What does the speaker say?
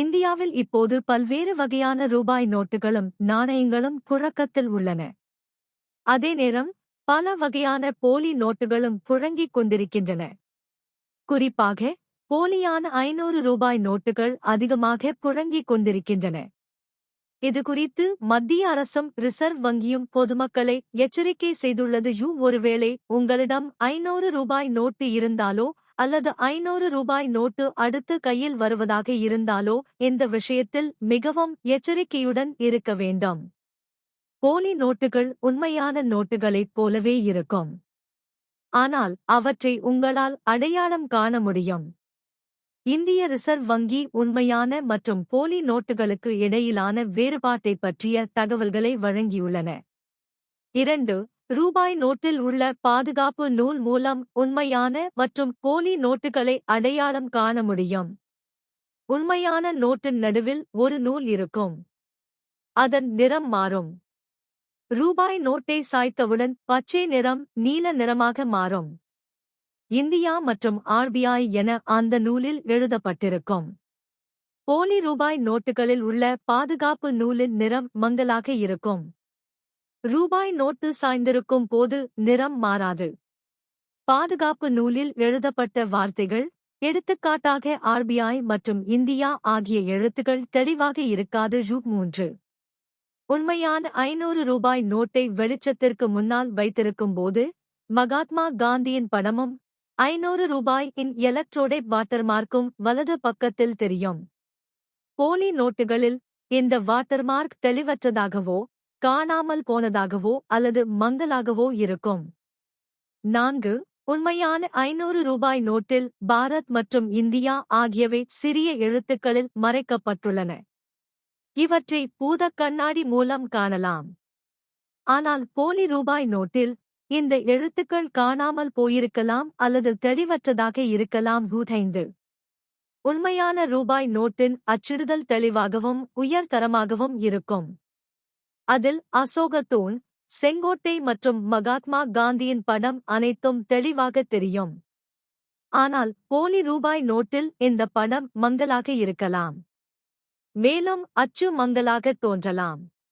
இந்தியாவில் இப்போது பல்வேறு வகையான ரூபாய் நோட்டுகளும் நாணயங்களும் புழக்கத்தில் உள்ளன. அதே நேரம் பல வகையான போலி நோட்டுகளும் புழங்கிக் கொண்டிருக்கின்றன. குறிப்பாக போலியான ஐநூறு ரூபாய் நோட்டுகள் அதிகமாக புழங்கிக் கொண்டிருக்கின்றன. இது குறித்து மத்திய அரசும் ரிசர்வ் வங்கியும் பொதுமக்களை எச்சரிக்கை செய்துள்ளது. யூ ஒருவேளை உங்களிடம் ஐநூறு ரூபாய் நோட்டு இருந்தாலோ அல்லது ஐநூறு ரூபாய் நோட்டு அடுத்து கையில் வருவதாக இருந்தாலோ இந்த விஷயத்தில் மிகவும் எச்சரிக்கையுடன் இருக்க வேண்டும். போலி நோட்டுகள் உண்மையான நோட்டுகளைப் போலவே இருக்கும். ஆனால் அவற்றை உங்களால் அடையாளம் காண முடியும். இந்திய ரிசர்வ் வங்கி உண்மையான மற்றும் போலி நோட்டுகளுக்கு இடையிலான வேறுபாட்டை பற்றிய தகவல்களை வழங்கியுள்ளன. இரண்டு ரூபாய் நோட்டில் உள்ள பாதுகாப்பு நூல் மூலம் உண்மையான மற்றும் போலி நோட்டுகளை அடையாளம் காண முடியும். உண்மையான நோட்டின் நடுவில் ஒரு நூல் இருக்கும். அதன் நிறம் மாறும். ரூபாய் நோட்டை சாய்த்தவுடன் பச்சை நிறம் நீல நிறமாக மாறும். இந்தியா மற்றும் ஆர்பிஐ என அந்த நூலில் எழுதப்பட்டிருக்கும். போலி ரூபாய் நோட்டுகளில் உள்ள பாதுகாப்பு நூலின் நிறம் மங்கலாக இருக்கும். ரூபாய் நோட்டு சாய்ந்திருக்கும் போது நிறம் மாறாது. பாதுகாப்பு நூலில் எழுதப்பட்ட வார்த்தைகள் எடுத்துக்காட்டாக ஆர்பிஐ மற்றும் இந்தியா ஆகிய எழுத்துகள் தெளிவாக இருக்காது. ரூ மூன்று. உண்மையான ஐநூறு ரூபாய் நோட்டை வெளிச்சத்திற்கு முன்னால் வைத்திருக்கும் போது மகாத்மா காந்தியின் படமும் ஐநூறு ரூபாய் இன் எலக்ட்ரோடை வாட்டர்மார்க்கும் வலது பக்கத்தில் தெரியும். போலி நோட்டுகளில் இந்த வாட்டர்மார்க் தெளிவற்றதாகவோ காணாமல் போனதாகவோ அல்லது மங்கலாகவோ இருக்கும். நான்கு உண்மையான ஐநூறு ரூபாய் நோட்டில் பாரத் மற்றும் இந்தியா ஆகியவை சிறிய எழுத்துக்களில் மறைக்கப்பட்டுள்ளன. இவற்றை பூதக் கண்ணாடி மூலம் காணலாம். ஆனால் போலி ரூபாய் நோட்டில் இந்த எழுத்துக்கள் காணாமல் போயிருக்கலாம் அல்லது தெளிவற்றதாக இருக்கலாம். நூற்றைந்து உண்மையான ரூபாய் நோட்டின் அச்சிடுதல் தெளிவாகவும் உயர்தரமாகவும் இருக்கும். அதில் அசோக தூண் செங்கோட்டை மற்றும் மகாத்மா காந்தியின் படம் அனைத்தும் தெளிவாக தெரியும். ஆனால் போலி ரூபாய் நோட்டில் இந்த படம் மங்கலாக இருக்கலாம். மேலும் அச்சு மங்கலாக தோன்றலாம்.